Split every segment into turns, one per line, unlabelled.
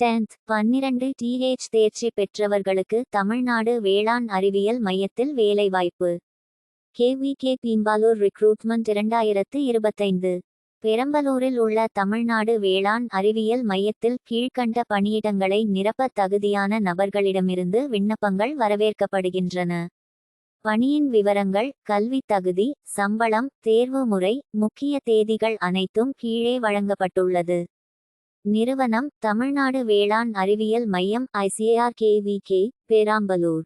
Tenth பன்னிரண்டு DH தேர்ச்சி பெற்றவர்களுக்கு தமிழ்நாடு வேளாண் அறிவியல் மையத்தில் வேலைவாய்ப்பு. கேவிகே பீம்பாலூர் ரிக்ரூட்மெண்ட் இரண்டாயிரத்து இருபத்தைந்து. பெரம்பலூரில் உள்ள தமிழ்நாடு வேளாண் அறிவியல் மையத்தில் கீழ்க்கண்ட பணியிடங்களை நிரப்ப தகுதியான நபர்களிடமிருந்து விண்ணப்பங்கள் வரவேற்கப்படுகின்றன. பணியின் விவரங்கள் கல்வி தகுதி சம்பளம் தேர்வு முறை முக்கிய தேதிகள் அனைத்தும் கீழே வழங்கப்பட்டுள்ளது. நிறுவனம் தமிழ்நாடு வேளாண் அறிவியல் மையம் ஐசிஏஆர்கேவிகே பெராம்பலூர்.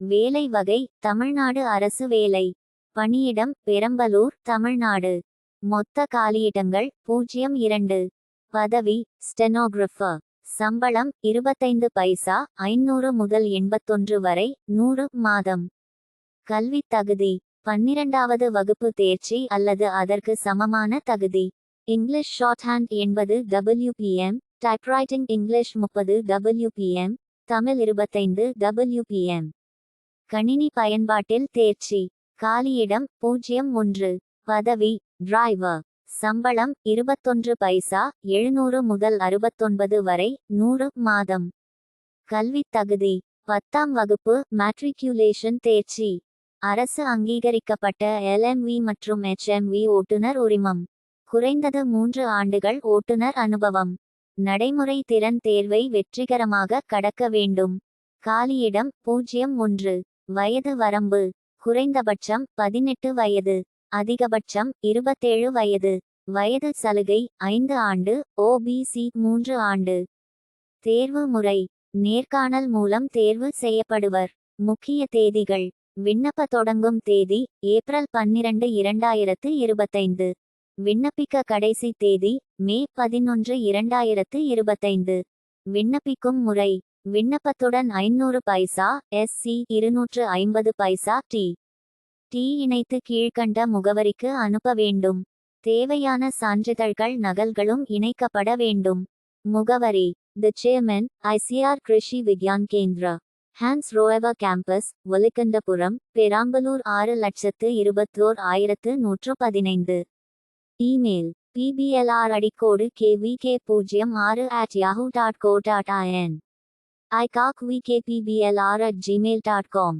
வேலை வகை தமிழ்நாடு அரசு வேலை. பணியிடம் பெரம்பலூர் தமிழ்நாடு. மொத்த காலியிடங்கள் பூஜ்ஜியம் இரண்டு. பதவி ஸ்டெனோகிராஃபர். சம்பளம் இருபத்தைந்து பைசா ஐநூறு முதல் எண்பத்தொன்று வரை நூறு மாதம். கல்வித் தகுதி பன்னிரண்டாவது வகுப்பு தேர்ச்சி அல்லது அதற்கு சமமான தகுதி. இங்கிலீஷ் ஷார்ட் ஹேண்ட் என்பது டபிள்யூபிஎம் டைப்ரைட்டிங் இங்கிலீஷ் முப்பது டபிள்யூபிஎம் தமிழ் இருபத்தைந்து டபிள்யூபிஎம் கணினி பயன்பாட்டில் தேர்ச்சி. காலியிடம் பூஜ்ஜியம் ஒன்று. பதவி டிரைவர் சம்பளம் இருபத்தொன்று பைசா எழுநூறு முதல் அறுபத்தொன்பது வரை நூறு மாதம். கல்வித் தகுதி பத்தாம் வகுப்பு மேட்ரிகுலேஷன் தேர்ச்சி. அரசு அங்கீகரிக்கப்பட்ட எல்எம்வி மற்றும் எச்எம்வி ஓட்டுநர் உரிமம். குறைந்தது மூன்று ஆண்டுகள் ஓட்டுநர் அனுபவம். நடைமுறை திறன் தேர்வை வெற்றிகரமாக கடக்க வேண்டும். காலியிடம் பூஜ்ஜியம் ஒன்று வயது வரம்பு குறைந்தபட்சம் பதினெட்டு வயது அதிகபட்சம் இருபத்தேழு வயது வயது சலுகை ஐந்து ஆண்டு ஓபிசி மூன்று ஆண்டு. தேர்வு முறை நேர்காணல் மூலம் தேர்வு செய்யப்படுவர். முக்கிய தேதிகள் விண்ணப்ப தொடங்கும் தேதி ஏப்ரல் பன்னிரண்டு இரண்டாயிரத்து இருபத்தைந்து. விண்ணப்பிக்க கடைசி தேதி மே பதினொன்று இரண்டாயிரத்து இருபத்தைந்து. விண்ணப்பிக்கும் முறை விண்ணப்பத்துடன் ஐநூறு பைசா எஸ்சி இருநூற்று ஐம்பது பைசா டி டி இணைத்து கீழ்க்கண்ட முகவரிக்கு அனுப்ப வேண்டும். தேவையான சான்றிதழ்கள் நகல்களும் இணைக்கப்பட வேண்டும். முகவரி the chairman ICAR Krishi Vigyan Kendra Hans Roever campus Valikandapuram Perambalur ஆறு லட்சத்து இருபத்தோர் ஆயிரத்து நூற்று பதினைந்து. இமெயில் பிபிஎல்ஆர் அடிக்கோடு கேவிகே பூஜ்ஜியம் ஆறு at Yahoo dot co dot in V K PBLR at Gmail dot com